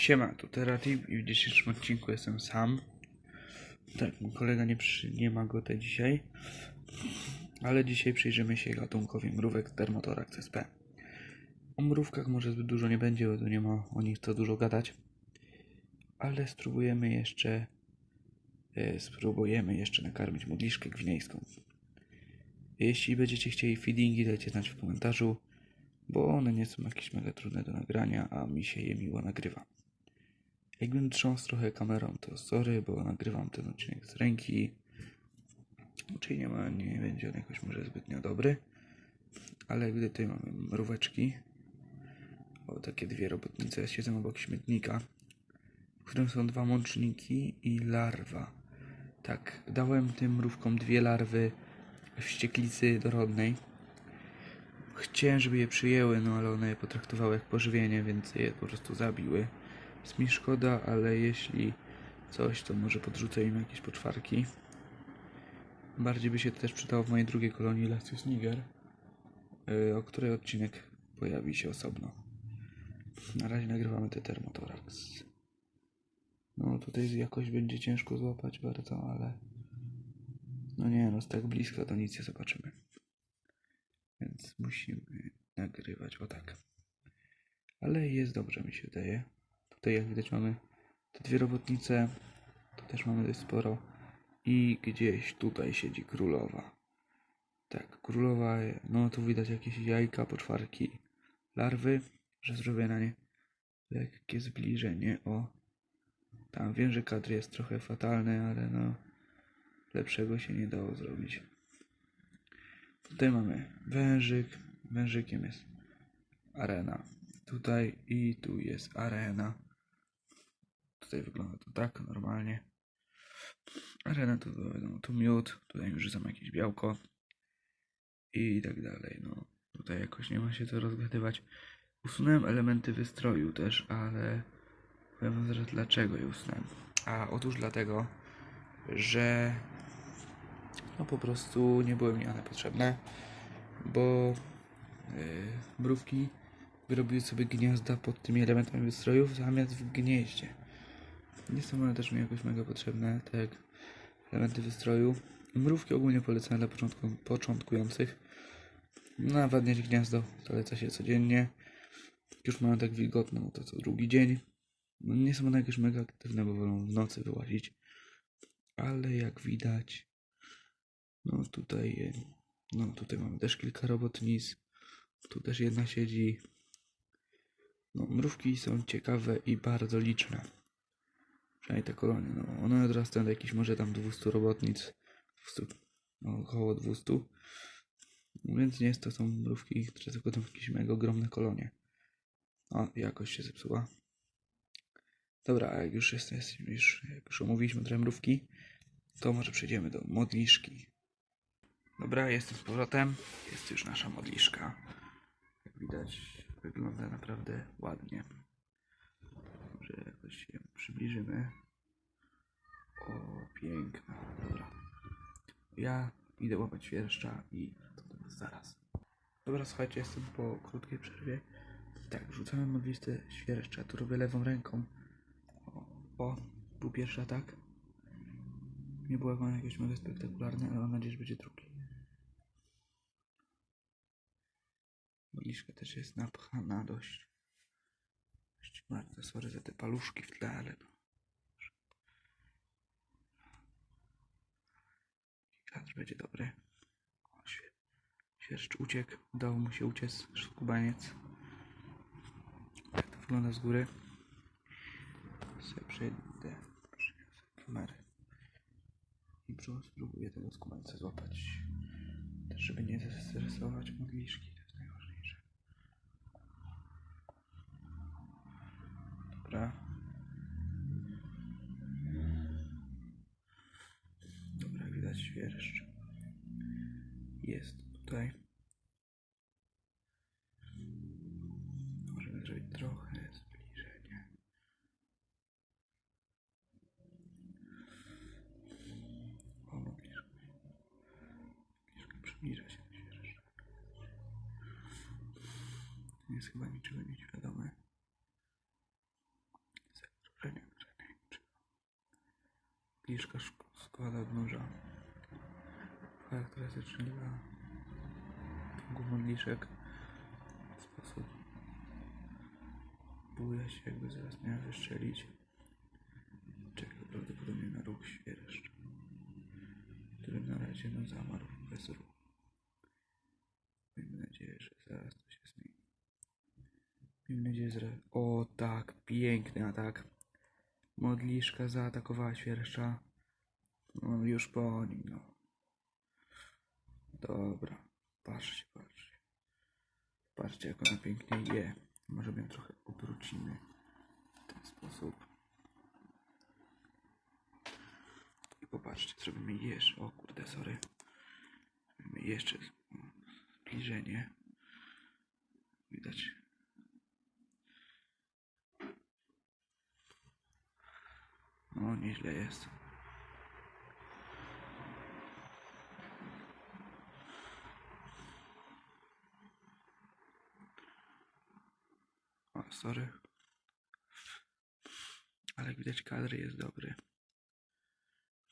Siema, tu Teratip i w dzisiejszym odcinku jestem sam. Tak, mój kolega nie, przy, nie ma go te dzisiaj. Ale dzisiaj przyjrzymy się gatunkowi mrówek Dermothorax sp. O mrówkach może zbyt dużo nie będzie, bo tu nie ma o nich co dużo gadać. Ale spróbujemy jeszcze e, spróbujemy jeszcze nakarmić modliszkę gwinejską. Jeśli będziecie chcieli feedingi, dajcie znać w komentarzu, bo one nie są jakieś mega trudne do nagrania, a mi się je miło nagrywa. Jakbym trząsł trochę kamerą, to sorry, bo nagrywam ten odcinek z ręki. Czyli nie, ma, nie będzie on jakoś może zbytnio dobry. Ale gdy tutaj mamy mróweczki, o takie dwie robotnice, siedzą obok śmietnika, w którym są dwa mączniki i larwa. Tak, dałem tym mrówkom dwie larwy wścieklicy dorodnej. Chciałem, żeby je przyjęły, no ale one je potraktowały jak pożywienie, więc je po prostu zabiły. Jest mi szkoda, ale jeśli coś, to może podrzucę im jakieś poczwarki. Bardziej by się to też przydało w mojej drugiej kolonii Lasius Niger, yy, o której odcinek pojawi się osobno. Na razie nagrywamy te Thermothorax. No tutaj jakoś będzie ciężko złapać bardzo, ale no nie, no z tak bliska to nic nie zobaczymy. Więc musimy nagrywać o tak. Ale jest dobrze mi się wydaje. Tutaj jak widać mamy te dwie robotnice. Tu też mamy dość sporo. I gdzieś tutaj siedzi królowa. Tak, królowa, no tu widać jakieś jajka, poczwarki, larwy, że zrobię na nie lekkie zbliżenie. O, tam wiem, że kadr jest trochę fatalny, ale no lepszego się nie dało zrobić. Tutaj mamy wężyk, wężykiem jest arena. Tutaj i tu jest arena. Tutaj wygląda to tak normalnie. Arena to wiadomo, tu miód, tutaj już rzucam jakieś białko i tak dalej. No, tutaj jakoś nie ma się co rozgadywać. Usunąłem elementy wystroju też, ale powiem wam zaraz dlaczego je usunąłem. A otóż dlatego, że no po prostu nie były mi one potrzebne, bo yy, mrówki wyrobiły sobie gniazda pod tymi elementami wystrojów zamiast w gnieździe. Nie są one też mi jakoś mega potrzebne, tak jak elementy wystroju. Mrówki ogólnie polecane dla początku, początkujących. Nawadniać gniazdo zaleca się codziennie. Już mają tak wilgotno, no to co drugi dzień. No nie są one jakieś mega aktywne, bo wolą w nocy wyłazić. Ale jak widać, no tutaj, no tutaj mamy też kilka robotnic. Tu też jedna siedzi. No, mrówki są ciekawe i bardzo liczne. Przynajmniej te kolonie. No, one odrastają do jakichś może tam 200 robotnic. 200, no, około 200. No, więc nie jest to są mrówki, które zakładam jakieś mega ogromne kolonie. O, jakoś się zepsuła. Dobra, a jak już jest, jest już, jak już omówiliśmy trochę mrówki, to może przejdziemy do modliszki. Dobra, jestem z powrotem. Jest już nasza modliszka. Jak widać, wygląda naprawdę ładnie. Może jakoś się przybliżymy. O, piękna. Dobra. Ja idę łapać świerszcza i to zaraz. Dobra, słuchajcie, jestem po krótkiej przerwie. Tak, rzucamy modlistę świerszcza. Tu robię lewą ręką. O, o był pierwszy atak. Nie było jak on jakoś mega spektakularny, ale mam nadzieję, że będzie drugi. Modliszka też jest napchana dość. Bardzo. Sorry za te paluszki w tle, ale no. Kadr będzie dobry. Świerszcz uciekł. Udało mu się uciec. Skubaniec. Tak to wygląda z góry. Sobie przejdę. Przyniosę kamerę. I spróbuję tego skubańca złapać. Też żeby nie zestresować modliszki. To jest najważniejsze. Dobra. Dobra, widać świerszcz. Jest tutaj. Możemy zrobić trochę zbliżenie. O, modliszka. Modliszka przybliża się do świerszcza. Jest chyba niczego nieświadomy. Szk- składa odnóża. Charakterystyczna ciągu modliszek w sposób buja się jakby zaraz miała wystrzelić. Czeka prawdopodobnie na ruch świerszcz, który na razie no zamarł bez ruchu. Miejmy nadzieję, że zaraz to się zmieni. Miejmy nadzieję, że... O tak, piękny atak. Modliszka zaatakowała świerszcza. No już po nim, no. Dobra, patrzcie, patrzcie. Patrzcie, jak ona pięknie je. Może ją trochę obrócimy w ten sposób. I popatrzcie, zrobimy jeszcze. O kurde, sorry. Zrobimy jeszcze zbliżenie. Widać. O, nieźle jest. O, sorry. Ale jak widać kadr jest dobry.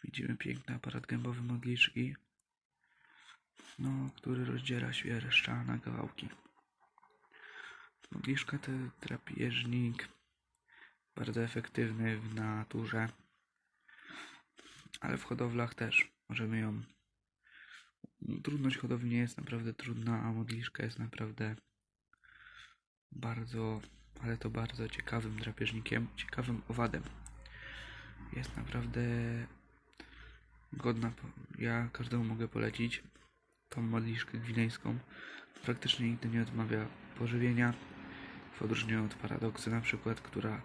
Widzimy piękny aparat gębowy modliszki, no, który rozdziela świerszcza na kawałki. Modliszka to drapieżnik, bardzo efektywny w naturze, ale w hodowlach też możemy ją. Trudność hodowli nie jest naprawdę trudna, a modliszka jest naprawdę bardzo, ale to bardzo ciekawym drapieżnikiem, ciekawym owadem. Jest naprawdę godna. Ja każdemu mogę polecić tą modliszkę gwinejską. Praktycznie nigdy nie odmawia pożywienia. W odróżnieniu od paradoksy na przykład, która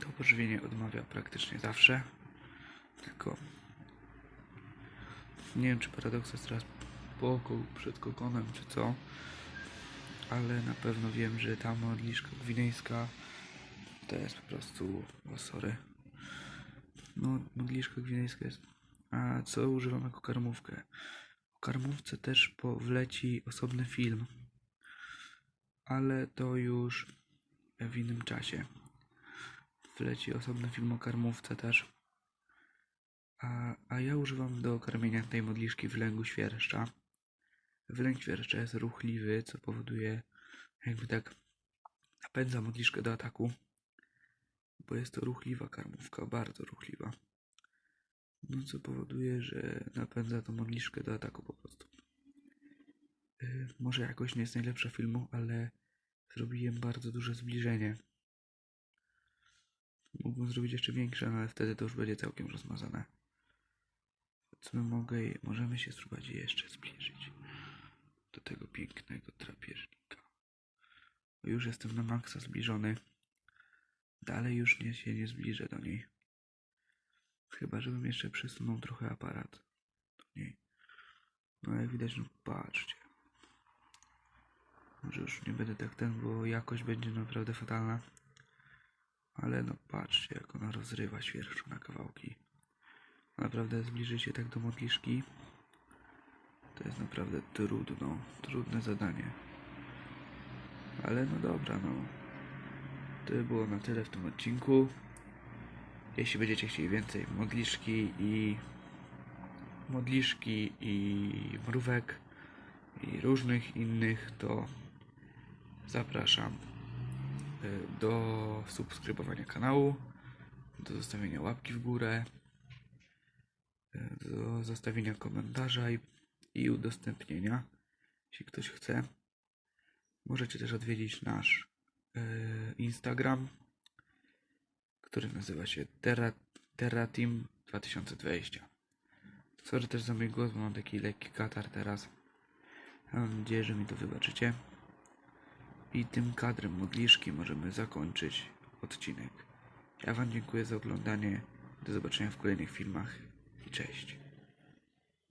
to pożywienie odmawia praktycznie zawsze. Tylko nie wiem, czy paradoks jest teraz po ko- przed kokonem, czy co. Ale na pewno wiem, że ta modliszka gwinejska to jest po prostu. O, sorry. No, modliszka gwinejska jest. A co używam jako karmówkę? O karmówce też po wleci osobny film, ale to już w innym czasie. Wleci osobny film o karmówce też. A, a ja używam do karmienia tej modliszki wylęgu świerszcza. Wylęk świerszcza jest ruchliwy, co powoduje jakby tak napędza modliszkę do ataku, bo jest to ruchliwa karmówka, bardzo ruchliwa. No co powoduje, że napędza tą modliszkę do ataku po prostu. Yy, może jakoś nie jest najlepsza filmu, ale zrobiłem bardzo duże zbliżenie. Mógłbym zrobić jeszcze większe, no ale wtedy to już będzie całkiem rozmazane. Co my mogę, możemy się spróbować jeszcze zbliżyć do tego pięknego drapieżnika. Już jestem na maksa zbliżony. Dalej już nie się nie zbliżę do niej. Chyba, żebym jeszcze przesunął trochę aparat do niej. No jak widać, no patrzcie. Może już nie będę tak ten, bo jakość będzie naprawdę fatalna. Ale no patrzcie, jak ona rozrywa świerszczu na kawałki. Naprawdę zbliżyć się tak do modliszki. To jest naprawdę trudno, trudne zadanie. Ale no dobra, no. To by było na tyle w tym odcinku. Jeśli będziecie chcieli więcej modliszki i modliszki i mrówek i różnych innych, to zapraszam y, do subskrybowania kanału, do zostawienia łapki w górę, y, do zostawienia komentarza i, i udostępnienia, jeśli ktoś chce. Możecie też odwiedzić nasz y, Instagram, który nazywa się Terra, Terra Team 2020. Sorry też za mój głos, bo mam taki lekki katar teraz. Mam nadzieję, że mi to wybaczycie. I tym kadrem modliszki możemy zakończyć odcinek. Ja Wam dziękuję za oglądanie. Do zobaczenia w kolejnych filmach i cześć.